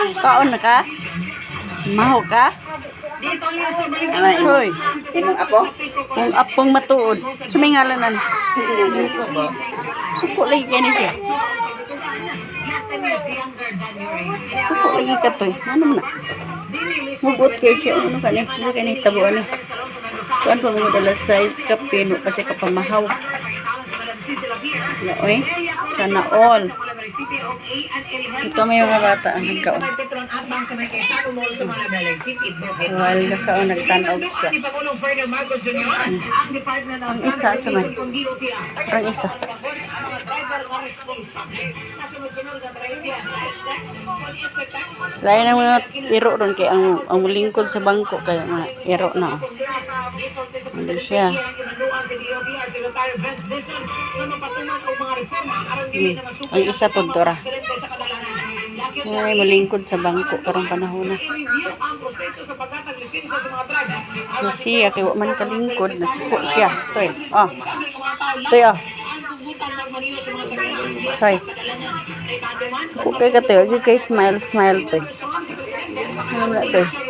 Ang Kaon na ka? Maho ka? Alay, hoy. Imong apo? Kung apong matuod. Sumingalan na. Suko lagi kayo ni siya. Suko lagi ka to eh. Ano mo na? Mugot kayo siya. Ano ka ni? Ano ka ni? Tabuan ni. Kuan pa mga dala size kapino kasi kapamahaw. Na, oy. Sana all. Ito may mga bata ang nagkaon. Wal na kaon nagtanaw ka. Ang isa sa man. Parang isa. Lain ang mga iro ron kay ang ang lingkod sa bangko kay mga iro na. Hindi siya. Hmm. Ang isa po dora. Ay, malingkod sa bangko karong panahon na. Na siya kay wa man kalingkod nasuko siya. Toy. Oh. Toy oh. Toy. Suko kay ka toy. Kay smile smile toy. Ano na toy.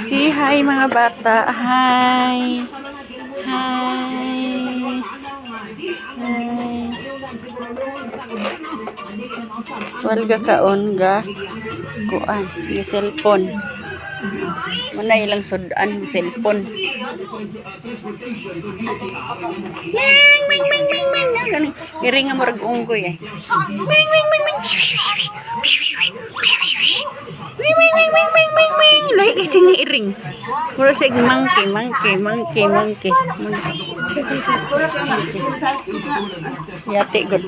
Si hi mga bata. Hi. Hi. Hi. Walga kaon ga kuan gi cellphone. Muna ilang sudan cellphone. Ming ming ming ming ming gani. Iring nga murag unggoy eh. Ming ming ming. Ming kasi nga iring. Mura sa monkey, monkey, monkey, monkey. Yati good.